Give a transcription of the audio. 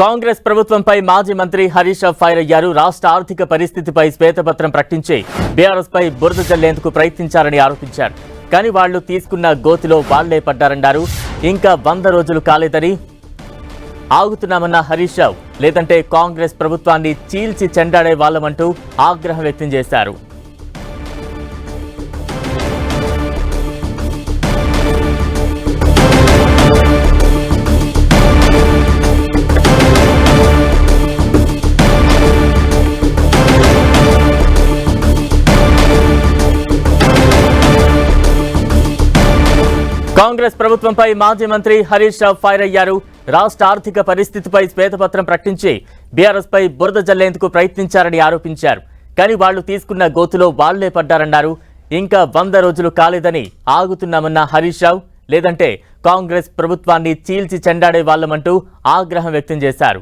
కాంగ్రెస్ ప్రభుత్వంపై మాజీ మంత్రి హరీష్ రావు ఫైర్ అయ్యారు. రాష్ట్ర ఆర్థిక పరిస్థితిపై శ్వేతపత్రం ప్రకటించి బీఆర్ఎస్ పై బురద జల్లేందుకు ప్రయత్నించారని ఆరోపించారు. కానీ వాళ్ళు తీసుకున్న గోతిలో వాళ్ళే పడ్డారన్నారు. ఇంకా వంద రోజులు కాలేదని ఆగుతున్నామన్న హరీష్ రావు. లేదంటే కాంగ్రెస్ ప్రభుత్వాన్ని చీల్చి చెండాడే వాళ్ళమంటూ ఆగ్రహం వ్యక్తం చేశారు. కాంగ్రెస్ ప్రభుత్వంపై మాజీ మంత్రి హరీష్ రావు ఫైర్ అయ్యారు. రాష్ట్ర ఆర్థిక పరిస్థితిపై శ్వేతపత్రం ప్రకటించి బీఆర్ఎస్పై బురద జల్లేందుకు ప్రయత్నించారని ఆరోపించారు. కానీ వాళ్ళు తీసుకున్న గోతులో వాళ్ళే పడ్డారన్నారు. ఇంకా వంద రోజులు కాలేదని ఆగుతున్నామన్న హరీష్ రావు లేదంటే కాంగ్రెస్ ప్రభుత్వాన్ని చీల్చి చెండాడే వాళ్ళమంటూ ఆగ్రహం వ్యక్తం చేశారు.